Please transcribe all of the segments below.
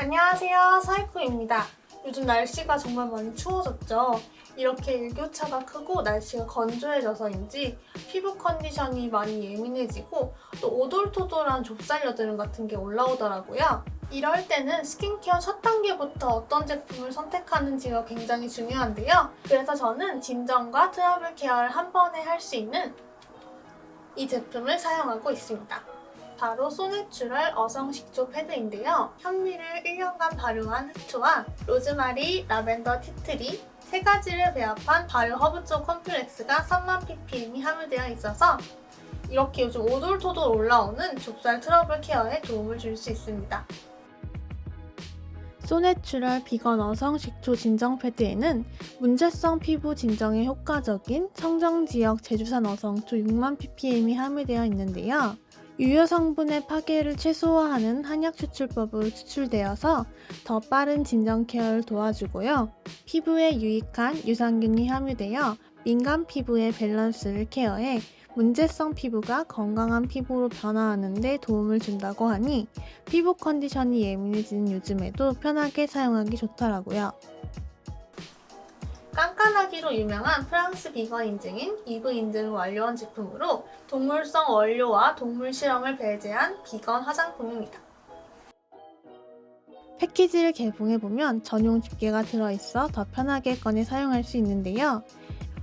안녕하세요. 사이코입니다. 요즘 날씨가 정말 많이 추워졌죠. 이렇게 일교차가 크고 날씨가 건조해져서인지 피부 컨디션이 많이 예민해지고 또 오돌토돌한 좁쌀 여드름 같은 게 올라오더라고요. 이럴 때는 스킨케어 첫 단계부터 어떤 제품을 선택하는지가 굉장히 중요한데요. 그래서 저는 진정과 트러블 케어를 한 번에 할 수 있는 이 제품을 사용하고 있습니다. 바로 소내추럴 어성 식초 패드인데요. 현미를 1년간 발효한 흑초와 로즈마리, 라벤더 티트리 세 가지를 배합한 발효 허브초 컴플렉스가 3만 ppm이 함유되어 있어서 이렇게 요즘 오돌토돌 올라오는 좁쌀 트러블 케어에 도움을 줄 수 있습니다. 소내추럴 비건 어성 식초 진정 패드에는 문제성 피부 진정에 효과적인 청정지역 제주산 어성초 6만 ppm이 함유되어 있는데요. 유효 성분의 파괴를 최소화하는 한약 추출법으로 추출되어서 더 빠른 진정 케어를 도와주고요. 피부에 유익한 유산균이 함유되어 민감 피부의 밸런스를 케어해 문제성 피부가 건강한 피부로 변화하는 데 도움을 준다고 하니 피부 컨디션이 예민해지는 요즘에도 편하게 사용하기 좋더라고요. 깐깐하기로 유명한 프랑스 비건 인증인 이브 인증을 완료한 제품으로 동물성 원료와 동물 실험을 배제한 비건 화장품입니다. 패키지를 개봉해보면 전용 집게가 들어있어 더 편하게 꺼내 사용할 수 있는데요.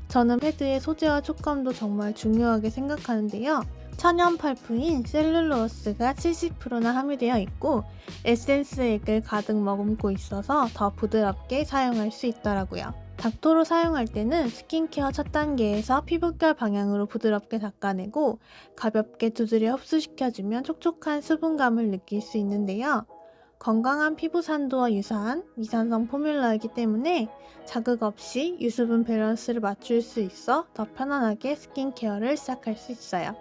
저는 패드의 소재와 촉감도 정말 중요하게 생각하는데요. 천연 펄프인 셀룰로스가 70%나 함유되어 있고 에센스 액을 가득 머금고 있어서 더 부드럽게 사용할 수 있더라고요. 닥토로 사용할 때는 스킨케어 첫 단계에서 피부결 방향으로 부드럽게 닦아내고 가볍게 두드려 흡수시켜주면 촉촉한 수분감을 느낄 수 있는데요. 건강한 피부 산도와 유사한 미산성 포뮬러이기 때문에 자극 없이 유수분 밸런스를 맞출 수 있어 더 편안하게 스킨케어를 시작할 수 있어요.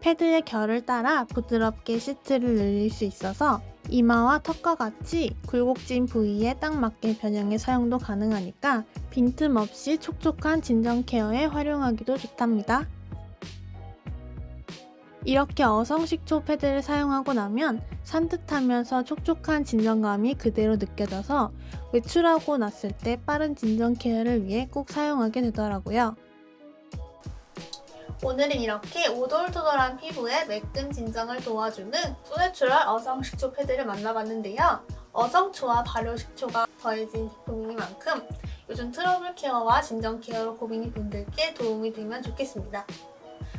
패드의 결을 따라 부드럽게 시트를 늘릴 수 있어서 이마와 턱과 같이 굴곡진 부위에 딱 맞게 변형해 사용도 가능하니까 빈틈없이 촉촉한 진정 케어에 활용하기도 좋답니다. 이렇게 어성식초 패드를 사용하고 나면 산뜻하면서 촉촉한 진정감이 그대로 느껴져서 외출하고 났을 때 빠른 진정 케어를 위해 꼭 사용하게 되더라고요. 오늘은 이렇게 오돌토돌한 피부에 매끈 진정을 도와주는 소내추럴 어성식초 패드를 만나봤는데요. 어성초와 발효식초가 더해진 제품이니만큼 요즘 트러블 케어와 진정 케어로 고민인 분들께 도움이 되면 좋겠습니다.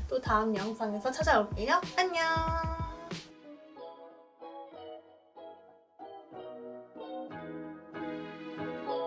또 다음 영상에서 찾아올게요. 안녕!